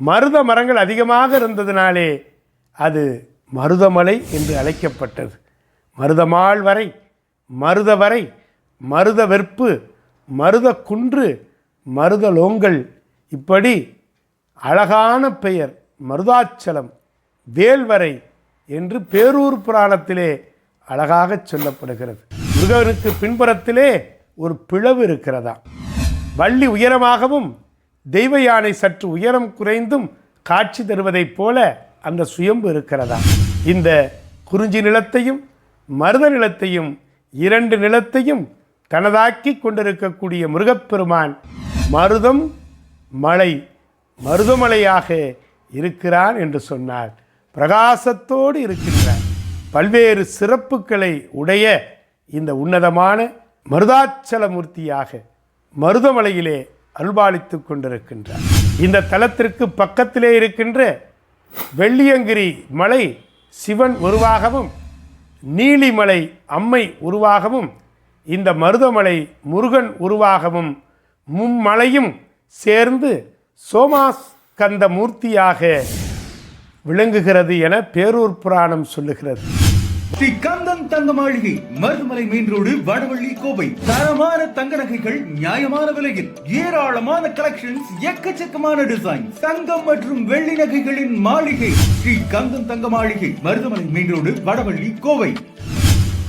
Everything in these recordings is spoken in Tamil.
மருத மரங்கள் அதிகமாக இருந்ததினாலே அது மருதமலை என்று அழைக்கப்பட்டது. மருதமாள் வரை மருத வரை மருத வெற்பு மருத குன்று மருதலோங்கல் இப்படி அழகான பெயர் மருதாச்சலம் வேல்வரை என்று பேரூர் புராணத்திலே அழகாக சொல்லப்படுகிறது. முருகனுக்கு பின்புறத்திலே ஒரு பிளவு இருக்கிறதா வள்ளி உயரமாகவும் தெய்வ யானை சற்று உயரம் குறைந்தும் காட்சி தருவதைப் போல அந்த சுயம்பு இருக்கிறதா? இந்த குறிஞ்சி நிலத்தையும் மருத நிலத்தையும் இரண்டு நிலத்தையும் தனதாக்கி கொண்டிருக்கக்கூடிய முருகப்பெருமான் மருதம் மலை மருதமலையாக இருக்கிறான் என்று சொன்னார். பிரகாசத்தோடு இருக்கின்றார். பல்வேறு சிறப்புகளை உடைய இந்த உன்னதமான மருதாச்சலமூர்த்தியாக மருதமலையிலே அருள்பாலித்து கொண்டிருக்கின்றார். இந்த தலத்திற்கு பக்கத்திலே இருக்கின்ற வெள்ளியங்கிரி மலை சிவன் உருவாகவும் நீலிமலை அம்மை உருவாகவும் இந்த மருதமலை முருகன் உருவாகவும் மும்மலையும் சேர்ந்து சோமாஸ்கந்த மூர்த்தியாக விளங்குகிறது என பேரூர் புராணம் சொல்லுகிறது. Sri Kandan Thanga Maligai Marudhamalai main road Vadavalli Kovai. தரமான தங்க நகைகள் நியாயமான விலையில் ஏராளமான கலெக்ஷன்ஸ் எக்கச்சக்கமான டிசைன் தங்கம் மற்றும் வெள்ளி நகைகளின் மாளிகை Sri Kandan Thanga Maligai Marudhamalai main road Vadavalli Kovai.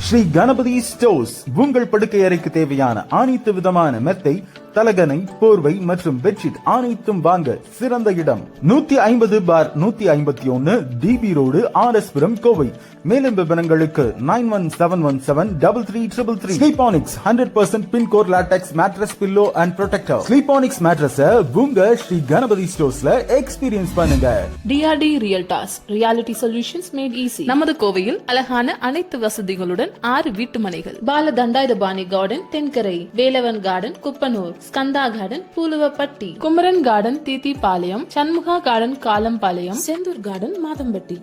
Sri Ganapathi stores உங்கள் படுக்கை அறைக்கு தேவையான அனைத்து விதமான மெத்தை தலகனை போர்வை மற்றும் பெட்ஷீட் அனைத்தும் வாங்க சிறந்த இடம். நூத்தி ஐம்பது பார் நூத்தி ஐம்பத்தி ஒன்னு DB road R S Puram Kovai. மேலும் விவரங்களுக்கு nine one seven one seven double three triple three Sleepanix hundred percent pincode latex mattress pillow and protector Sleepanix மேட்ரஸ உங்க ஸ்ரீ கணபதி ஸ்டோர்ஸ்ல எக்ஸ்பீரியன்ஸ் பண்ணுங்க. DRD realtors reality solutions made easy நமது கோவையில் அழகான அனைத்து வசதிகளுடன் ஆறு வீட்டு மனைகள் Bala Dhandayuthapani garden Thenkarai. Velavan garden Kuppanur. Skanda garden Pooluvapatti Kumaran garden Theethipalayam Shanmuga garden Kalampalayam Senthur garden Madampatti.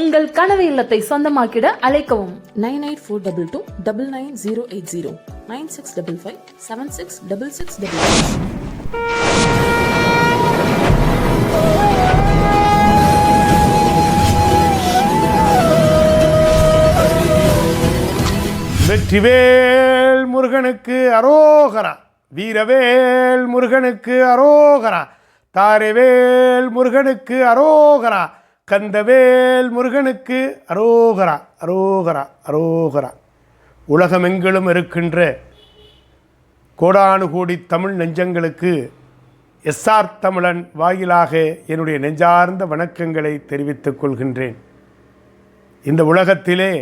உங்கள் கனவு இல்லத்தை சொந்தமாக்கிட அழைக்கவும். Nine eight four double two double nine zero eight zero. Nine six double five seven six double six double Vetrivel முருகனுக்கு அரோகரா. வீரவேல் முருகனுக்கு அரோகரா தாரைவேல் முருகனுக்கு அரோகரா கந்தவேல் முருகனுக்கு அரோகரா அரோகரா அரோகரா. உலகமெங்கிலும் இருக்கின்ற கோடானு கோடி தமிழ் நெஞ்சங்களுக்கு எஸ்ஆர் தமிழன் வாயிலாக என்னுடைய நெஞ்சார்ந்த வணக்கங்களை தெரிவித்துக் கொள்கின்றேன். இந்த உலகத்திலே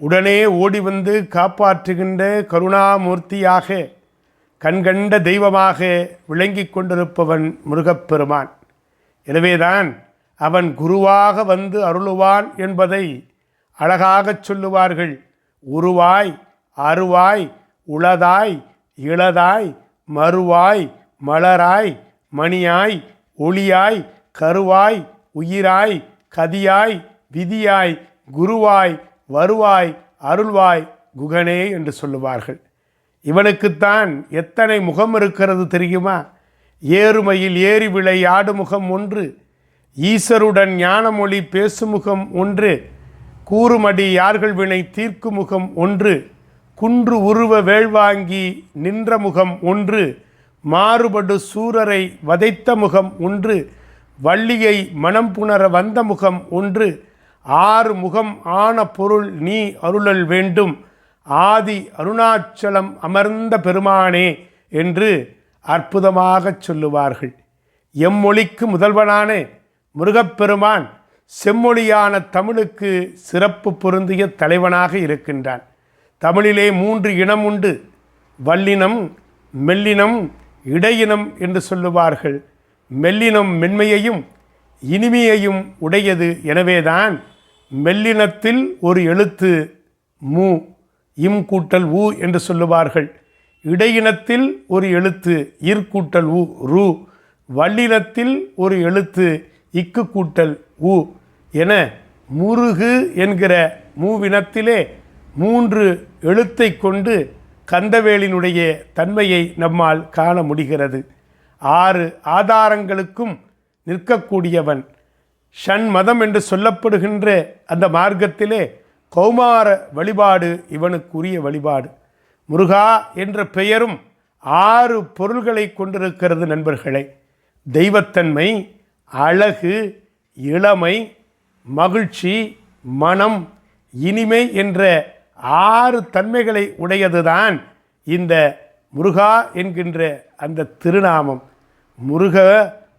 உடனே ஓடி வந்து காப்பாற்றுகின்ற கருணாமூர்த்தியாக கண்கண்ட தெய்வமாக விளங்கிக் கொண்டிருப்பவன் முருகப்பெருமான். எனவேதான் அவன் குருவாக வந்து அருளுவான் என்பதை அழகாகச் சொல்லுவார்கள். உருவாய் அருவாய் உளதாய் இளதாய் மறுவாய் மலராய் மணியாய் ஒளியாய் கருவாய் உயிராய் கதியாய் விதியாய் குருவாய் வருவாய் அருள்வாய் குகனே என்று சொல்லுவார்கள். இவனுக்குத்தான் எத்தனை முகம் இருக்கிறது தெரியுமா? ஏறுமையில் ஏறி விளை ஆடுமுகம் ஒன்று ஈசருடன் ஞானமொழி பேசுமுகம் ஒன்று கூறுமடி யார்கள் வினை தீர்க்கும் முகம் ஒன்று குன்று உருவ வேள்வாங்கி நின்ற முகம் ஒன்று மாறுபடு சூரரை வதைத்த முகம் ஒன்று வள்ளியை மனம் புணர வந்த முகம் ஒன்று ஆறு முகம் ஆன பொருள் நீ அருளல் வேண்டும். ஆதி அருணாச்சலம் அமர்ந்த பெருமானே என்று அற்புதமாகச் சொல்லுவார்கள். எம்மொழிக்கு முதல்வனான முருகப்பெருமான் செம்மொழியான தமிழுக்கு சிறப்பு பொருந்திய தலைவனாக இருக்கின்றான். தமிழிலே மூன்று இனம் உண்டு. வல்லினம் மெல்லினம் இடையினம் என்று சொல்லுவார்கள். மெல்லினம் மென்மையையும் இனிமையையும் உடையது. எனவேதான் மெல்லினத்தில் ஒரு எழுத்து மு. இம் கூட்டல் உ என்று சொல்லுவார்கள். இடையினத்தில் ஒரு எழுத்து இர் கூட்டல் உ ரு. வல்லினத்தில் ஒரு எழுத்து இக்கு கூட்டல் உ என முருகு என்கிற மூவினத்திலே மூன்று எழுத்தை கொண்டு கந்தவேலினுடைய தன்மையை நம்மால் காண முடிகிறது. ஆறு ஆதாரங்களுக்கும் நிற்கக்கூடியவன். ஷண் மதம் என்று சொல்லப்படுகின்ற அந்த மார்க்கத்திலே கௌமார வழிபாடு இவனுக்குரிய வழிபாடு. முருகா என்ற பெயரும் ஆறு பொருள்களை கொண்டிருக்கிறது நண்பர்களே. தெய்வத்தன்மை அழகு இளமை மகிழ்ச்சி மனம் இனிமை என்ற ஆறு தன்மைகளை உடையதுதான் இந்த முருகா என்கின்ற அந்த திருநாமம். முருக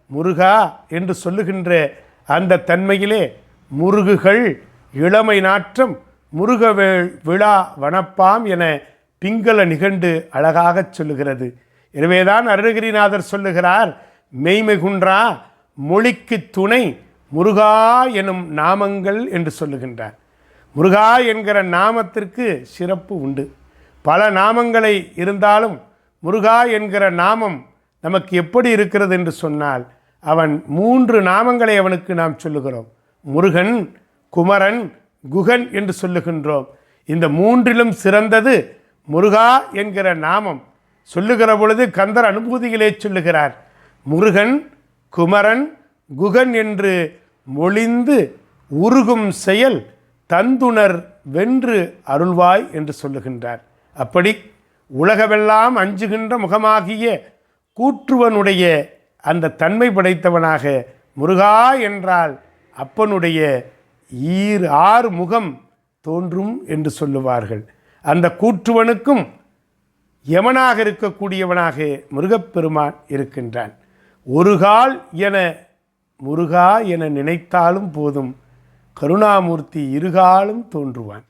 முருகா என்று சொல்லுகின்ற அந்த தன்மையிலே முருகுகள் இளமை நாற்றம் முருகவேள் விழா வனப்பாம் என பிங்கள நிகண்டு அழகாகச் சொல்லுகிறது. எனவேதான் அருணகிரிநாதர் சொல்லுகிறார் மெய்மெகுன்றா மொழிக்கு துணை முருகா எனும் நாமங்கள் என்று சொல்லுகின்றார். முருகா என்கிற நாமத்திற்கு சிறப்பு உண்டு. பல நாமங்களை இருந்தாலும் முருகா என்கிற நாமம் நமக்கு எப்படி இருக்கிறது என்று சொன்னால் அவன் மூன்று நாமங்களை அவனுக்கு நாம் சொல்லுகிறோம். முருகன் குமரன் குகன் என்று சொல்லுகின்றோம். இந்த மூன்றிலும் சிறந்தது முருகா என்கிற நாமம். சொல்லுகிற பொழுது கந்தர் அனுபூதியிலே சொல்லுகிறார். முருகன் குமரன் குகன் என்று மொழிந்து உருகும் செயல் தந்துணர் வென்று அருள்வாய் என்று சொல்லுகின்றார். அப்படி உலகமெல்லாம் அஞ்சுகின்ற முகமாகிய கூற்றுவனுடைய அந்த தன்மை படைத்தவனாக முருகா என்றால் அப்பனுடைய ஈர் ஆறு முகம் தோன்றும் என்று சொல்லுவார்கள். அந்த கூற்றுவனுக்கும் யமனாக இருக்கக்கூடியவனாக முருகப்பெருமான் இருக்கின்றான். ஒரு கால் என முருகா என நினைத்தாலும் போதும் கருணாமூர்த்தி இருகாலும் தோன்றுவான்.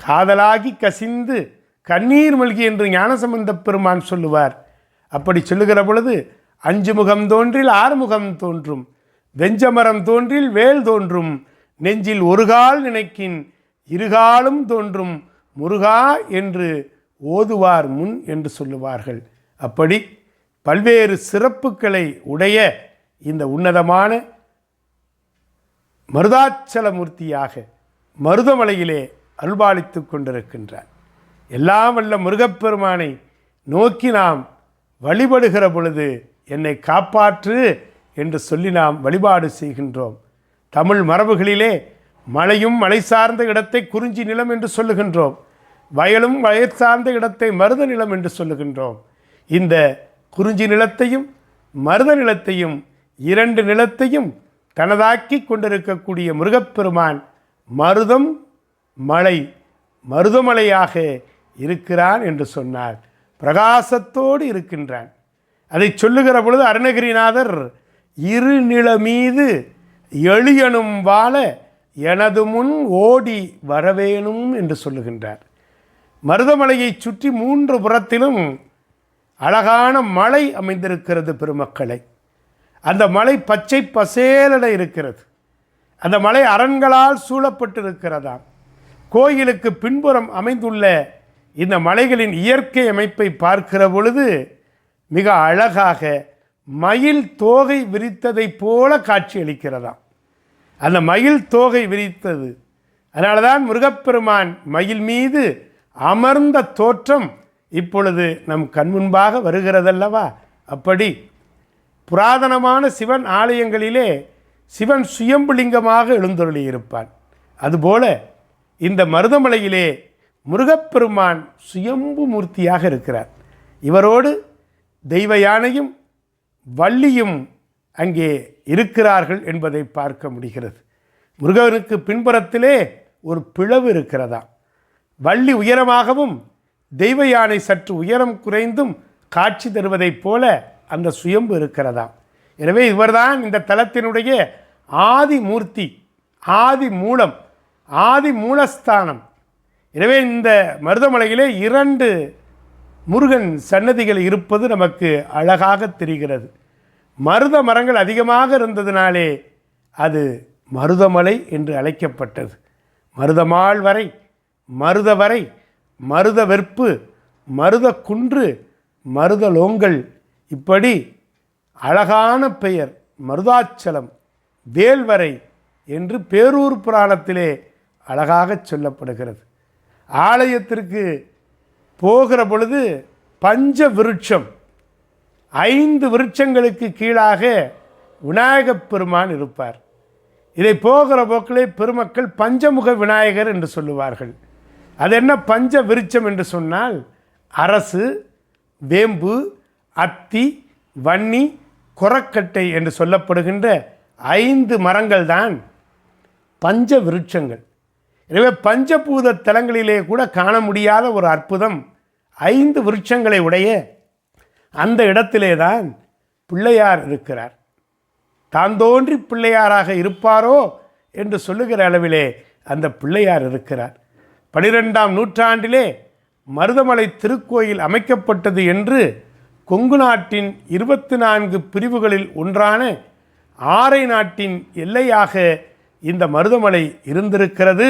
காதலாகி கசிந்து கண்ணீர் மல்கி என்று ஞானசம்பந்த பெருமான் சொல்லுவார். அப்படி சொல்லுகிற பொழுது அஞ்சு முகம் தோன்றில் ஆறு முகம் தோன்றும் வெஞ்சமரம் தோன்றில் வேல் தோன்றும் நெஞ்சில் ஒரு கால் நினைக்கின் இருகாலும் தோன்றும் முருகா என்று ஓதுவார் முன் என்று சொல்லுவார்கள். அப்படி பல்வேறு சிறப்புகளை உடைய இந்த உன்னதமான மருதாச்சலமூர்த்தியாக மருதமலையிலே அல்பாளித்து கொண்டிருக்கின்றார். எல்லாம் வல்ல முருகப்பெருமானை நோக்கி நாம் வழிபடுகிற பொழுது என்னை காப்பாற்று என்று சொல்லி நாம் வழிபாடு செய்கின்றோம். தமிழ் மரபுகளிலே மலையும் மலை சார்ந்த இடத்தை குறிஞ்சி நிலம் என்று சொல்லுகின்றோம். வயலும் வயல் சார்ந்த இடத்தை மருத நிலம் என்று சொல்லுகின்றோம். இந்த குறிஞ்சி நிலத்தையும் மருத நிலத்தையும் இரண்டு நிலத்தையும் தனதாக்கி கொண்டிருக்கக்கூடிய முருகப்பெருமான் மருதம் மலை மருதமலையாக இருக்கிறான் என்று சொன்னார். பிரகாசத்தோடு இருக்கின்றான். அதை சொல்லுகிற பொழுது அருணகிரிநாதர் இருநில மீது எளியனும் வாழ எனது முன் ஓடி வரவேணும் என்று சொல்லுகின்றார். மருதமலையை சுற்றி மூன்று புறத்திலும் அழகான மலை அமைந்திருக்கிறது பெருமக்களை. அந்த மலை பச்சை பசேலட இருக்கிறது. அந்த மலை அரண்களால் சூழப்பட்டிருக்கிறதாம். கோயிலுக்கு பின்புறம் அமைந்துள்ள இந்த மலைகளின் இயற்கை அமைப்பை பார்க்கிற பொழுது மிக அழகாக மயில் தோகை விரித்ததைப் போல காட்சியளிக்கிறதாம். அந்த மயில் தோகை விரித்தது. அதனால தான் முருகப்பெருமான் மயில் மீது அமர்ந்த தோற்றம் இப்பொழுது நம் கண்முன்பாக வருகிறதல்லவா? அப்படி புராதனமான சிவன் ஆலயங்களிலே சிவன் சுயம்புலிங்கமாக எழுந்தொருளியிருப்பான். அதுபோல இந்த மருதமலையிலே முருகப்பெருமான் சுயம்பு மூர்த்தியாக இருக்கிறார். இவரோடு தெய்வ யானையும் வள்ளியும் அங்கே இருக்கிறார்கள் என்பதை பார்க்க முடிகிறது. முருகனுக்கு பின்புறத்திலே ஒரு பிளவு இருக்கிறதா? வள்ளி உயரமாகவும் தெய்வ யானை சற்று உயரம் குறைந்தும் காட்சி தருவதைப் போல அந்த சுயம்பு இருக்கிறதா? எனவே இவர்தான் இந்த தலத்தினுடைய ஆதி மூர்த்தி ஆதி மூலம் ஆதி மூலஸ்தானம் எனவே இந்த மருதமலையிலே இரண்டு முருகன் சன்னதிகள் இருப்பது நமக்கு அழகாக தெரிகிறது. மருத மரங்கள் அதிகமாக இருந்ததினாலே அது மருதமலை என்று அழைக்கப்பட்டது. மருதமாள் வரை மருத வரை மருத வெற்பு மருத குன்று மருதலோங்கல் இப்படி அழகான பெயர் மருதாச்சலம் வேல்வரை என்று பேரூர் புராணத்திலே அழகாகச் சொல்லப்படுகிறது. ஆலயத்திற்கு போகிற பொழுது பஞ்ச விருட்சம் ஐந்து விருட்சங்களுக்கு கீழாக விநாயகப் பெருமான் இருப்பார். இதை போகிற போக்கிலே பெருமக்கள் பஞ்சமுக விநாயகர் என்று சொல்லுவார்கள். அது என்ன பஞ்ச விருட்சம் என்று சொன்னால் அரசு வேம்பு அத்தி வன்னி கொரக்கட்டை என்று சொல்லப்படுகின்ற ஐந்து மரங்கள் தான் பஞ்ச விருட்சங்கள். எனவே பஞ்சபூத தலங்களிலே கூட காண முடியாத ஒரு அற்புதம் ஐந்து விருட்சங்களை உடைய அந்த இடத்திலே தான் பிள்ளையார் இருக்கிறார். தான் தோன்றி பிள்ளையாராக இருப்பாரோ என்று சொல்லுகிற அளவிலே அந்த பிள்ளையார் இருக்கிறார். பனிரெண்டாம் நூற்றாண்டிலே மருதமலை திருக்கோயில் அமைக்கப்பட்டது என்று கொங்கு நாட்டின் இருபத்தி நான்கு பிரிவுகளில் ஒன்றான ஆரை நாட்டின் எல்லையாக இந்த மருதமலை இருந்திருக்கிறது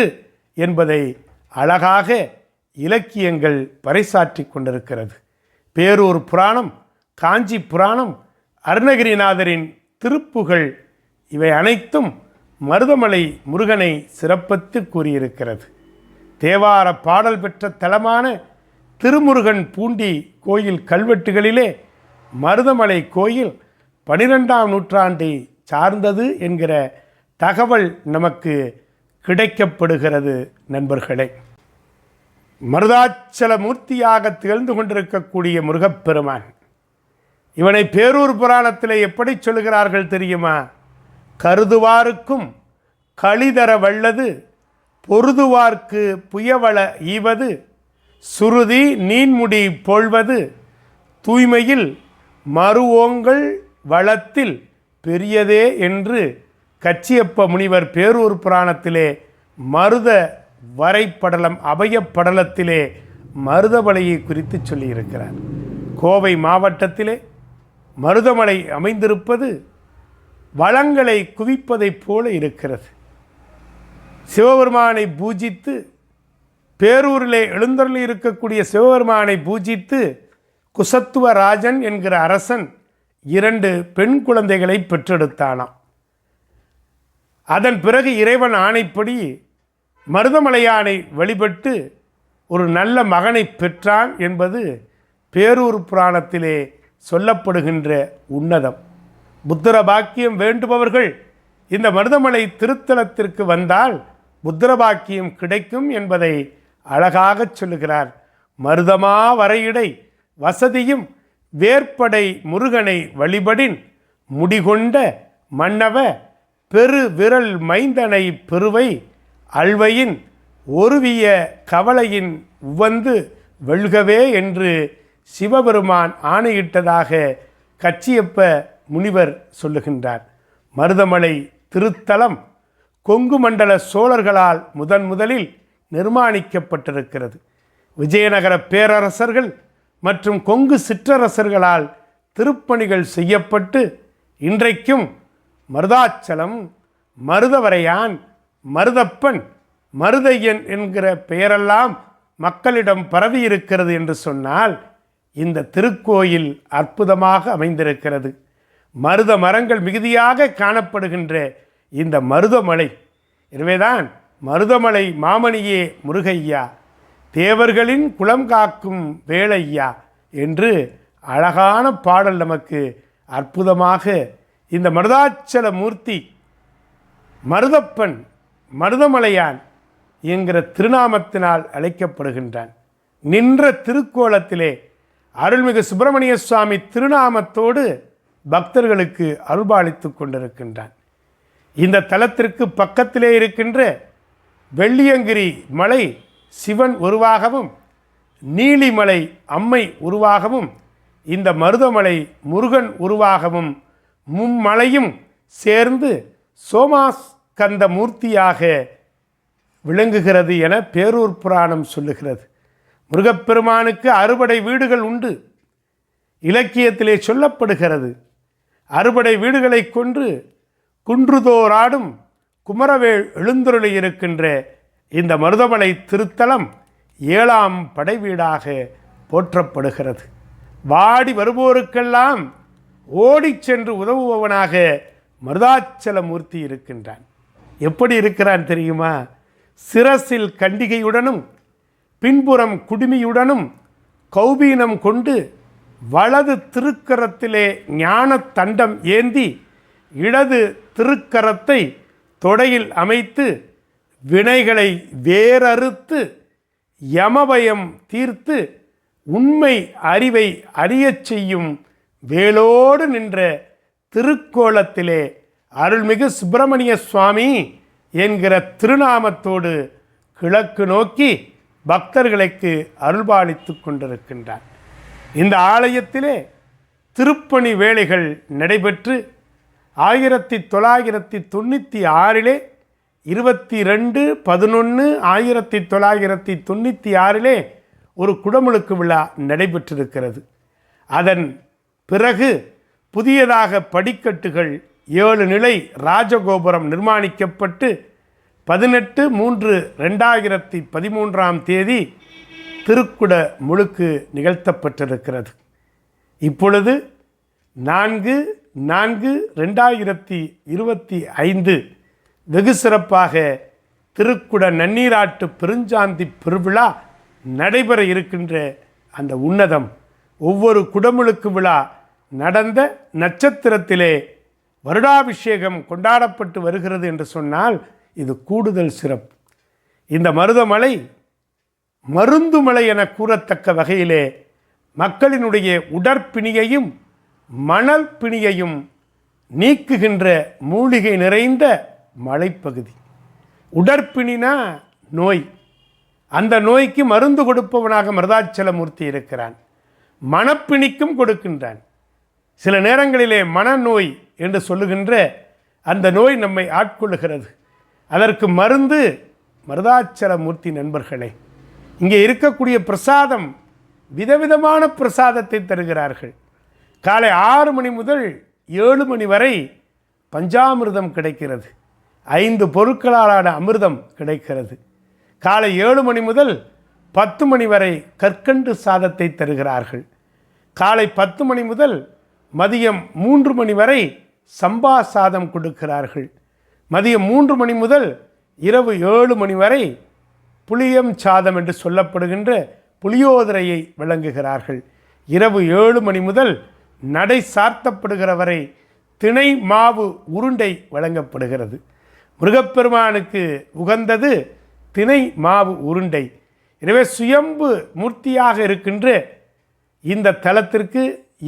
என்பதை அழகாக இலக்கியங்கள் பறைசாற்றி கொண்டிருக்கிறது. பேரூர் புராணம் காஞ்சி புராணம் அருணகிரிநாதரின் திருப்புகள் இவை அனைத்தும் மருதமலை முருகனை சிறப்பித்து கூறியிருக்கிறது. தேவார பாடல் பெற்ற தலமான திருமுருகன் பூண்டி கோயில் கல்வெட்டுகளிலே மருதமலை கோயில் பனிரெண்டாம் நூற்றாண்டை சார்ந்தது என்கிற தகவல் நமக்கு கிடைக்கப்படுகிறது நண்பர்களே. மருதாச்சல மூர்த்தியாக திகழ்ந்து கொண்டிருக்கக்கூடிய முருகப்பெருமான். இவனை பேரூர் புராணத்தில் எப்படி சொல்கிறார்கள் தெரியுமா? கருதுவாருக்கும் களிதர வல்லது பொருதுவார்க்கு புயவள ஈவது சுருதி நீன்முடி போழ்வது தூய்மையில் மறுவோங்கள் வளத்தில் பெரியதே என்று கச்சியப்ப முனிவர் பேரூர் புராணத்திலே மருத வரைப்படலம் அபயப்படலத்திலே மருதமலையை குறித்து சொல்லியிருக்கிறார். கோவை மாவட்டத்திலே மருதமலை அமைந்திருப்பது வளங்களை குவிப்பதைப் போல இருக்கிறது. சிவபெருமானை பூஜித்து பேரூரிலே எழுந்தருளி இருக்கக்கூடிய சிவபெருமானை பூஜித்து குசத்துவராஜன் என்கிற அரசன் இரண்டு பெண் குழந்தைகளை பெற்றெடுத்தானாம். அதன் பிறகு இறைவன் ஆணைப்படி மருதமலையானை வழிபட்டு ஒரு நல்ல மகனை பெற்றான் என்பது பேரூர் புராணத்திலே சொல்லப்படுகின்ற உன்னதம். புத்திர பாக்கியம் வேண்டுபவர்கள் இந்த மருதமலை திருத்தலத்திற்கு வந்தால் புத்திர பாக்கியம் கிடைக்கும் என்பதை அழகாகச் சொல்லுகிறார். மருதமா வரையிடை வசதியும் வேற்படை முருகனை வழிபடின் முடிகொண்ட மன்னவ பெரு விரல் மைந்தனை பெருவை அல்வையின் ஒருவிய கவலையின் உவந்து வெல்கவே என்று சிவபெருமான் ஆணையிட்டதாக கச்சியப்ப முனிவர் சொல்லுகின்றார். மருதமலை திருத்தலம் கொங்கு மண்டல சோழர்களால் முதன் முதலில் நிர்மாணிக்கப்பட்டிருக்கிறது. விஜயநகர பேரரசர்கள் மற்றும் கொங்கு சிற்றரசர்களால் திருப்பணிகள் செய்யப்பட்டு இன்றைக்கும் மருதாச்சலம் மருதவரையான் மருதப்பன் மருதையன் என்கிற பெயரெல்லாம் மக்களிடம் பரவி இருக்கிறது என்று சொன்னால் இந்த திருக்கோயில் அற்புதமாக அமைந்திருக்கிறது. மருத மரங்கள் மிகுதியாக காணப்படுகின்ற இந்த மருதமலை. எனவேதான் மருதமலை மாமணியே முருகையா தேவர்களின் குலம் காக்கும் வேளையா என்று அழகான பாடல் நமக்கு அற்புதமாக இந்த மருதாச்சல மூர்த்தி மருதப்பன் மருதமலையான் என்கிற திருநாமத்தினால் அழைக்கப்படுகின்றான். நின்ற திருக்கோலத்திலே அருள்மிகு சுப்பிரமணிய சுவாமி திருநாமத்தோடு பக்தர்களுக்கு அருள்பாலித்து கொண்டிருக்கின்றான். இந்த தலத்திற்கு பக்கத்திலே இருக்கின்ற வெள்ளியங்கிரி மலை சிவன் உருவாகவும் நீலிமலை அம்மை உருவாகவும் இந்த மருதமலை முருகன் உருவாகவும் மும்மலையும் சேர்ந்து சோமாஸ் கந்த மூர்த்தியாக விளங்குகிறது என பேரூர் புராணம் சொல்லுகிறது. முருகப்பெருமானுக்கு அறுபடை வீடுகள் உண்டு. இலக்கியத்திலே சொல்லப்படுகிறது. அறுபடை வீடுகளை கொன்று குன்றுதோராடும் குமரவேள் எழுந்தருளி இருக்கின்ற இந்த மருதமலை திருத்தலம் ஏழாம் படை வீடாக போற்றப்படுகிறது. வாடி வருவோருக்கெல்லாம் ஓடிச் சென்று உதவுபவனாக மருதாச்சல மூர்த்தி இருக்கின்றான். எப்படி இருக்கிறான் தெரியுமா? சிரசில் கண்டிகையுடனும் பின்புறம் குடுமியுடனும் கௌபீனம் கொண்டு வலது திருக்கரத்திலே ஞான தண்டம் ஏந்தி இடது திருக்கரத்தை தொடையில் அமைத்து வினைகளை வேரறுத்து யமபயம் தீர்த்து உண்மை அறிவை அறியச் செய்யும் வேலோடு நின்ற திருக்கோலத்திலே அருள்மிகு சுப்பிரமணிய சுவாமி என்கிற திருநாமத்தோடு கிழக்கு நோக்கி பக்தர்களுக்கு அருள்பாலித்து கொண்டிருக்கின்றார். இந்த ஆலயத்திலே திருப்பணி வேலைகள் நடைபெற்று ஆயிரத்தி தொள்ளாயிரத்தி தொண்ணூற்றி ஆறிலே இருபத்தி ரெண்டு பதினொன்று ஆயிரத்தி தொள்ளாயிரத்தி தொண்ணூற்றி ஆறிலே ஒரு குடமுழுக்கு விழா நடைபெற்றிருக்கிறது. அதன் பிறகு புதியதாக படிக்கட்டுகள் ஏழு நிலை ராஜகோபுரம் நிர்மாணிக்கப்பட்டு பதினெட்டு மூன்று ரெண்டாயிரத்தி பதிமூன்றாம் தேதி திருக்குட முழுக்கு நிகழ்த்தப்பட்டிருக்கிறது. இப்பொழுது நான்கு நான்கு ரெண்டாயிரத்தி இருபத்தி ஐந்து வெகு சிறப்பாக திருக்குட நன்னீராட்டு பெருஞ்சாந்தி பெருவிழா நடைபெற இருக்கின்ற அந்த உன்னதம் ஒவ்வொரு குடமுழுக்கு விழா நடந்த நட்சத்திரத்திலே வருடாபிஷேகம் கொண்டாடப்பட்டு வருகிறது என்று சொன்னால் இது கூடுதல் சிறப்பு. இந்த மருதமலை மருந்து மலை என கூறத்தக்க வகையிலே மக்களினுடைய உடற்பிணியையும் மணல் பிணியையும் நீக்குகின்ற மூலிகை நிறைந்த மலைப்பகுதி. உடற்பிணினா நோய். அந்த நோய்க்கு மருந்து கொடுப்பவனாக மருதாச்சலமூர்த்தி இருக்கிறான். மனப்பிணிக்கும் கொடுக்கின்றான். சில நேரங்களிலே மனநோய் என்று சொல்லுகின்ற அந்த நோய் நம்மை ஆட்கொள்ளுகிறது. அதற்கு மருந்து மருதாச்சலமூர்த்தி நண்பர்களே இங்கே இருக்கக்கூடிய பிரசாதம் விதவிதமான பிரசாதத்தை தருகிறார்கள். காலை ஆறு மணி முதல் ஏழு மணி வரை பஞ்சாமிர்தம் கிடைக்கிறது. ஐந்து பொருட்களாலான அமிர்தம் கிடைக்கிறது. காலை ஏழு மணி முதல் பத்து மணி வரை கற்கண்டு சாதத்தை தருகிறார்கள். காலை பத்து மணி முதல் மதியம் மூன்று மணி வரை சம்பா சாதம் கொடுக்கிறார்கள். மதியம் மூன்று மணி முதல் இரவு ஏழு மணி வரை புளியம் சாதம் என்று சொல்லப்படுகின்ற புளியோதரையை விளங்குகிறார்கள் இரவு ஏழு மணி முதல் நடை சார்த்தப்படுகிற வரை திணை மாவு உருண்டை வழங்கப்படுகிறது. முருகப்பெருமானுக்கு உகந்தது திணை மாவு உருண்டை. எனவே சுயம்பு மூர்த்தியாக இருக்கின்ற இந்த தலத்திற்கு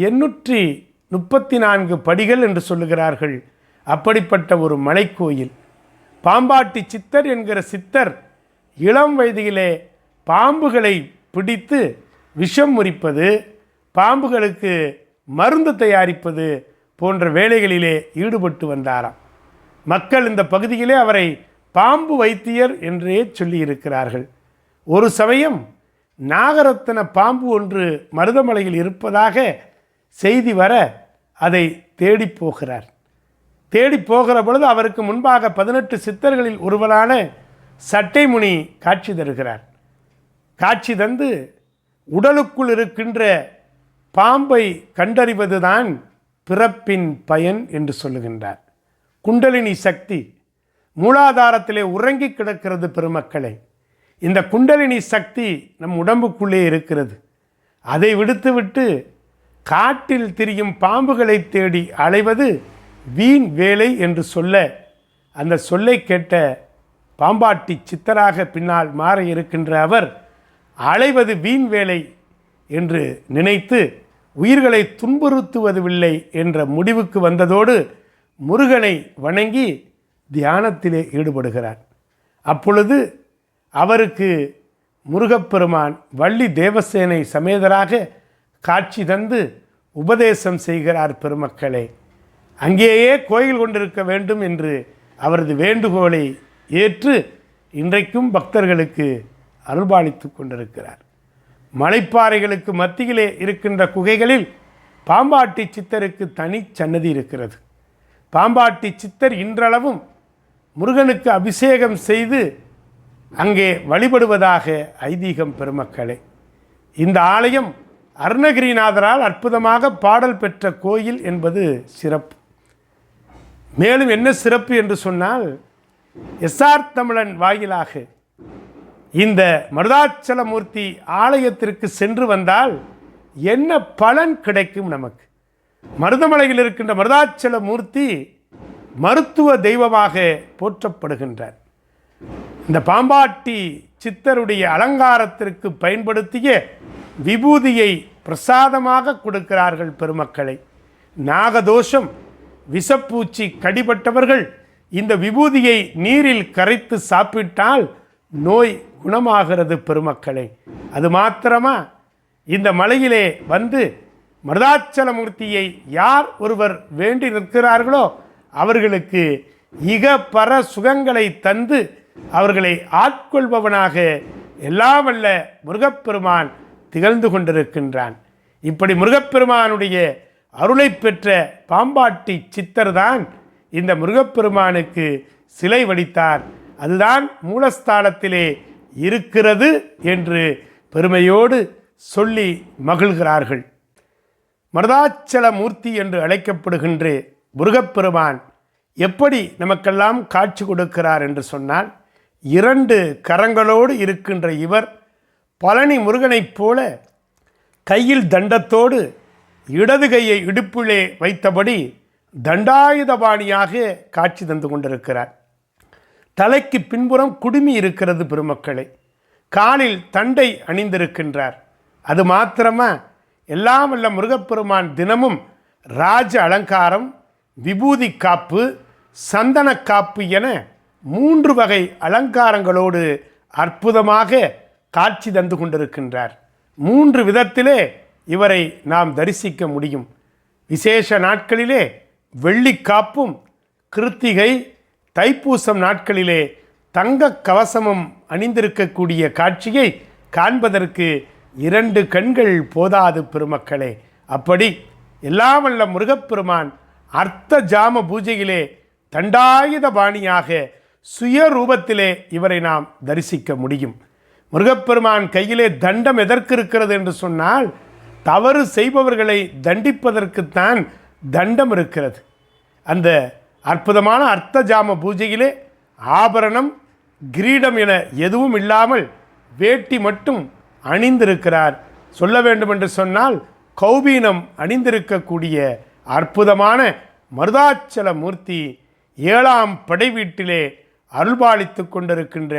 எண்ணூற்றி முப்பத்தி நான்கு படிகள் என்று சொல்லுகிறார்கள். அப்படிப்பட்ட ஒரு மலைக்கோயில். பாம்பாட்டி சித்தர் என்கிற சித்தர் இளம் வயதிலே பாம்புகளை பிடித்து விஷம் முறிப்பது பாம்புகளுக்கு மருந்து தயாரிப்பது போன்ற வேலைகளிலே ஈடுபட்டு வந்தாராம். மக்கள் இந்த பகுதியிலே அவரை பாம்பு வைத்தியர் என்றே சொல்லியிருக்கிறார்கள். ஒரு சமயம் நாகரத்தின பாம்பு ஒன்று மருதமலையில் இருப்பதாக செய்தி வர அதை தேடி போகிறார். தேடி போகிற பொழுது அவருக்கு முன்பாக பதினெட்டு சித்தர்களில் ஒருவரான சட்டைமுனி காட்சி தருகிறார். காட்சி தந்து உடலுக்குள் இருக்கின்ற பாம்பை கண்டறிவதுதான் பிறப்பின் பயன் என்று சொல்லுகின்றார். குண்டலினி சக்தி மூலாதாரத்திலே உறங்கி கிடக்கிறது பெருமக்களை. இந்த குண்டலினி சக்தி நம் உடம்புக்குள்ளே இருக்கிறது. அதை விடுத்துவிட்டு காட்டில் திரியும் பாம்புகளை தேடி அலைவது வீண் வேலை என்று சொல்ல அந்த சொல்லை கேட்ட பாம்பாட்டி சித்தராக பின்னால் மாற இருக்கின்ற அவர் அலைவது வீண் வேலை என்று நினைத்து உயிர்களை துன்புறுத்துவதில்லை என்ற முடிவுக்கு வந்ததோடு முருகனை வணங்கி தியானத்திலே ஈடுபடுகிறார். அப்பொழுது அவருக்கு முருகப்பெருமான் வள்ளி தேவசேனை சமேதராக காட்சி தந்து உபதேசம் செய்கிறார் பெருமக்களே. அங்கேயே கோயில் கொண்டிருக்க வேண்டும் என்று அவரது வேண்டுகோளை ஏற்று இன்றைக்கும் பக்தர்களுக்கு அருள்பாலித்து கொண்டிருக்கிறார். மலைப்பாறைகளுக்கு மத்தியிலே இருக்கின்ற குகைகளில் பாம்பாட்டி சித்தருக்கு தனி சன்னதி இருக்கிறது. பாம்பாட்டி சித்தர் இன்றளவும் முருகனுக்கு அபிஷேகம் செய்து அங்கே வழிபடுவதாக ஐதீகம் பெருமக்களே. இந்த ஆலயம் அருணகிரிநாதரால் அற்புதமாக பாடல் பெற்ற கோயில் என்பது சிறப்பு. மேலும் என்ன சிறப்பு என்று சொன்னால் எஸ்ஆர் தமிழன் வாயிலாக இந்த மருதாச்சலமூர்த்தி ஆலயத்திற்கு சென்று வந்தால் என்ன பலன் கிடைக்கும் நமக்கு? மருதமலையில் இருக்கின்ற மருதாச்சல மூர்த்தி மருத்துவ தெய்வமாக போற்றப்படுகின்றார். இந்த பாம்பாட்டி சித்தருடைய அலங்காரத்திற்கு பயன்படுத்திய விபூதியை பிரசாதமாக கொடுக்கிறார்கள் பெருமக்களை. நாகதோஷம் விஷப்பூச்சி கடிபட்டவர்கள் இந்த விபூதியை நீரில் கரைத்து சாப்பிட்டால் நோய் குணமாகிறது பெருமக்களை. அது மாத்திரமா? இந்த மலையிலே வந்து மருதாச்சலமூர்த்தியை யார் ஒருவர் வேண்டி நிற்கிறார்களோ அவர்களுக்கு இக பர சுகங்களை தந்து அவர்களை ஆட்கொள்பவனாக எல்லாம் வல்ல முருகப்பெருமான் திகழ்ந்து கொண்டிருக்கின்றான். இப்படி முருகப்பெருமானுடைய அருளை பெற்ற பாம்பாட்டி சித்தர்தான் இந்த முருகப்பெருமானுக்கு சிலை வடித்தார். அதுதான் மூலஸ்தானத்திலே இருக்கிறது என்று பெருமையோடு சொல்லி மகிழ்கிறார்கள். மருதாச்சல மூர்த்தி என்று அழைக்கப்படுகின்ற முருகப்பெருமான் எப்படி நமக்கெல்லாம் காட்சி கொடுக்கிறார் என்று சொன்னால் இரண்டு கரங்களோடு இருக்கின்ற இவர் பழனி முருகனைப் போல கையில் தண்டத்தோடு இடது கையை இடுப்பிலே வைத்தபடி தண்டாயுதபாணியாக காட்சி தந்து கொண்டிருக்கிறார். தலைக்கு பின்புறம் குடுமி இருக்கிறது பெருமக்களே. காலில் தண்டை அணிந்திருக்கின்றார். அது மாத்திரமா எல்லாம் வல்ல முருகப்பெருமான் தினமும் ராஜ அலங்காரம் விபூதி காப்பு சந்தன காப்பு என மூன்று வகை அலங்காரங்களோடு அற்புதமாக காட்சி தந்து கொண்டிருக்கின்றார். மூன்று விதத்திலே இவரை நாம் தரிசிக்க முடியும். விசேஷ நாட்களிலே வெள்ளிக்காப்பும் கிருத்திகை தைப்பூசம் நாட்களிலே தங்க கவசமும் அணிந்திருக்கக்கூடிய காட்சியை காண்பதற்கு இரண்டு கண்கள் போதாது பெருமக்களே. அப்படி எல்லாம் வல்ல முருகப்பெருமான் அர்த்த ஜாம பூஜையிலே தண்டாயுத பாணியாக சுயரூபத்திலே இவரை நாம் தரிசிக்க முடியும். முருகப்பெருமான் கையிலே தண்டம் எதற்கு இருக்கிறது என்று சொன்னால் தவறு செய்பவர்களை தண்டிப்பதற்குத்தான் தண்டம் இருக்கிறது. அந்த அற்புதமான அர்த்த ஜாம பூஜையிலே ஆபரணம் கிரீடம் என எதுவும் இல்லாமல் வேட்டி மட்டும் அணிந்திருக்கிறார். சொல்ல வேண்டும் என்று சொன்னால் கௌபீனம் அணிந்திருக்கக்கூடிய அற்புதமான மருதாச்சல மூர்த்தி ஏழாம் படை வீட்டிலே அருள்பாலித்து கொண்டிருக்கின்ற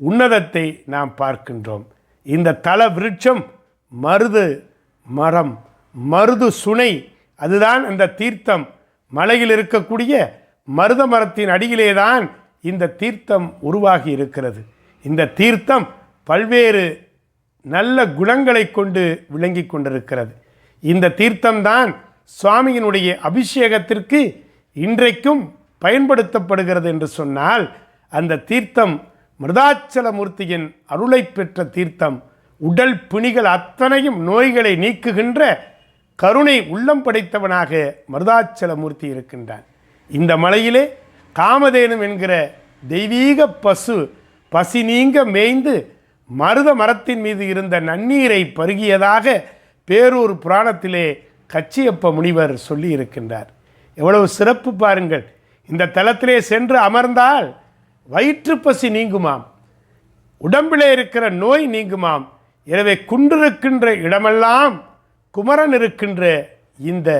உன்னதத்தை நாம் பார்க்கின்றோம். இந்த தல விருட்சம் மருது மரம் மருது சுனை அதுதான் அந்த தீர்த்தம். மலையில் இருக்கக்கூடிய மருத மரத்தின் அடியிலே தான் இந்த தீர்த்தம் உருவாகி இருக்கிறது. இந்த தீர்த்தம் பல்வேறு நல்ல குணங்களை கொண்டு விளங்கி கொண்டிருக்கிறது. இந்த தீர்த்தம்தான் சுவாமியினுடைய அபிஷேகத்திற்கு இன்றைக்கும் பயன்படுத்தப்படுகிறது என்று சொன்னால் அந்த தீர்த்தம் மிருதாச்சலமூர்த்தியின் அருளை பெற்ற தீர்த்தம் உடல் பிணிகள் அத்தனையும் நோய்களை நீக்குகின்ற கருணை உள்ளம் படைத்தவனாக மருதாச்சல மூர்த்தி இருக்கின்றான். இந்த மலையிலே காமதேனும் என்கிற தெய்வீக பசு பசி நீங்க மேய்ந்து மருத மரத்தின் மீது இருந்த நன்னீரை பருகியதாக பேரூர் புராணத்திலே கச்சியப்ப முனிவர் சொல்லி இருக்கின்றார் எவ்வளவு சிறப்பு பாருங்கள். இந்த தலத்திலே சென்று அமர்ந்தால் வயிற்றுப்பசி நீங்குமாம். உடம்பிலே இருக்கிற நோய் நீங்குமாம். எனவே குன்றிருக்கின்ற இடமெல்லாம் குமரன் இருக்கின்ற இந்த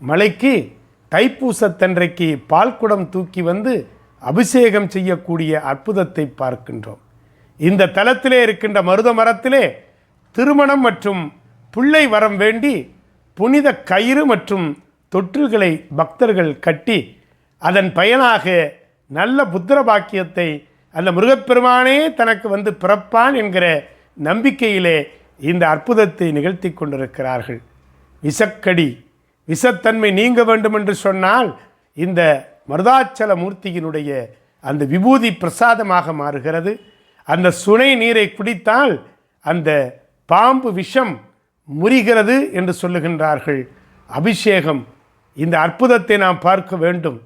மலைக்கு தைப்பூசத்தன்றைக்கு பால்குடம் தூக்கி வந்து அபிஷேகம் செய்யக்கூடிய அற்புதத்தை பார்க்கின்றோம். இந்த தலத்திலே இருக்கின்ற மருத மரத்திலே திருமணம் மற்றும் பிள்ளை வரம் வேண்டி புனித கயிறு மற்றும் தொற்றுகளை பக்தர்கள் கட்டி அதன் பயனாக நல்ல புத்திர பாக்கியத்தை அந்த முருகப்பெருமானே தனக்கு வந்து பிறப்பான் என்கிற நம்பிக்கையிலே இந்த அற்புதத்தை நிகழ்த்தி கொண்டிருக்கிறார்கள். விஷக்கடி விஷத்தன்மை நீங்க வேண்டும் என்று சொன்னால் இந்த மருதாச்சல மூர்த்தியினுடைய அந்த விபூதி பிரசாதமாக மாறுகிறது. அந்த சுனை நீரை குடித்தால் அந்த பாம்பு விஷம் முறிகிறது என்று சொல்லுகின்றார்கள். அபிஷேகம் இந்த அற்புதத்தை நாம் பார்க்க வேண்டும்.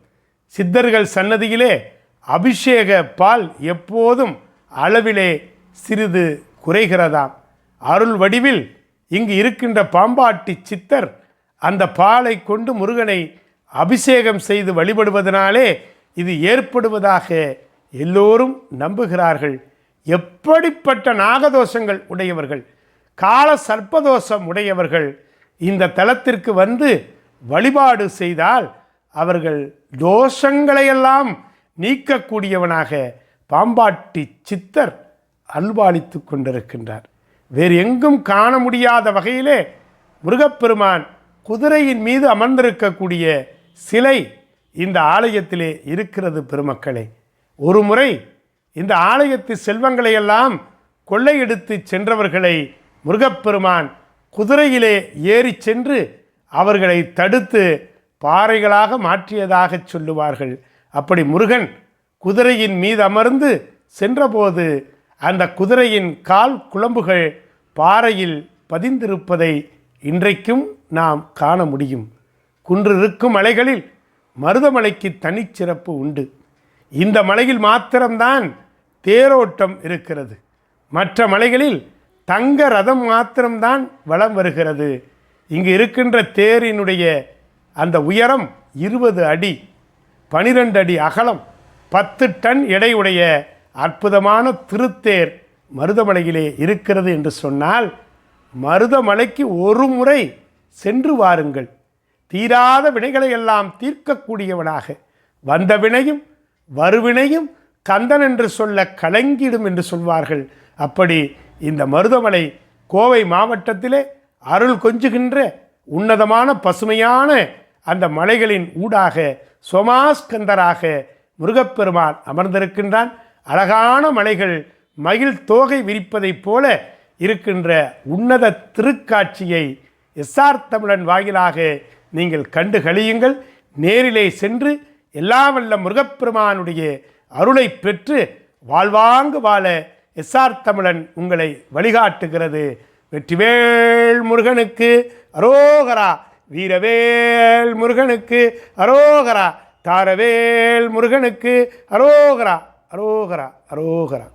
சித்தர்கள் சன்னதியிலே அபிஷேக பால் எப்போதும் அளவிலே சிறிது குறைகிறதாம். அருள் வடிவில் இங்கு இருக்கின்ற பாம்பாட்டி சித்தர் அந்த பாலை கொண்டு முருகனை அபிஷேகம் செய்து வழிபடுவதனாலே இது ஏற்படுவதாக எல்லோரும் நம்புகிறார்கள். எப்படிப்பட்ட நாகதோஷங்கள் உடையவர்கள் கால சர்ப்பதோஷம் உடையவர்கள் இந்த தலத்திற்கு வந்து வழிபாடு செய்தால் அவர்கள் தோஷங்களையெல்லாம் நீக்கக்கூடியவனாக பாம்பாட்டி சித்தர் அல்வாளித்து கொண்டிருக்கின்றார். வேறு எங்கும் காண முடியாத வகையிலே முருகப்பெருமான் குதிரையின் மீது அமர்ந்திருக்கக்கூடிய சிலை இந்த ஆலயத்திலே இருக்கிறது பெருமக்களே. ஒரு முறை இந்த ஆலயத்து செல்வங்களை எல்லாம் கொள்ளையெடுத்து சென்றவர்களை முருகப்பெருமான் குதிரையிலே ஏறி சென்று அவர்களை தடுத்து பாறைகளாக மாற்றியதாக சொல்லுவார்கள். அப்படி முருகன் குதிரையின் மீது அமர்ந்து சென்றபோது அந்த குதிரையின் கால் குழம்புகள் பாறையில் பதிந்திருப்பதை இன்றைக்கும் நாம் காண முடியும். குன்றிருக்கும் மலைகளில் மருதமலைக்கு தனிச்சிறப்பு உண்டு. இந்த மலையில் மாத்திரம்தான் தேரோட்டம் இருக்கிறது. மற்ற மலைகளில் தங்க ரதம் மாத்திரம்தான் வலம் வருகிறது. இங்கு இருக்கின்ற தேரினுடைய அந்த உயரம் இருபது அடி பனிரெண்டு அடி அகலம் பத்து டன் எடையுடைய அற்புதமான திருத்தேர் மருதமலையிலே இருக்கிறது என்று சொன்னால் மருதமலைக்கு ஒரு முறை சென்று வாருங்கள். தீராத வினைகளை எல்லாம் தீர்க்கக்கூடியவனாக. வந்த வினையும் வருவினையும் கந்தன் என்று சொல்ல கலங்கிடும் என்று சொல்வார்கள். அப்படி இந்த மருதமலை கோவை மாவட்டத்திலே அருள் கொஞ்சுகின்ற உன்னதமான பசுமையான அந்த மலைகளின் ஊடாக சோமாஸ்கந்தராக முருகப்பெருமான் அமர்ந்திருக்கின்றான். அழகான மலைகள் மகிழ் தோகை விரிப்பதைப் போல இருக்கின்ற உன்னத திருக்காட்சியை எஸ்ஆர் தமிழன் வாயிலாக நீங்கள் கண்டு கழியுங்கள் நேரிலே சென்று எல்லா வல்ல முருகப்பெருமானுடைய அருளை பெற்று வாழ்வாங்கு வாழ எஸ்ஆர் தமிழன் உங்களை வழிகாட்டுகிறது. வெற்றிவேல் முருகனுக்கு அரோகரா வீரவேல் முருகனுக்கு அரோகரா தாரவேல் முருகனுக்கு அரோகரா அரோகரா அரோகரா.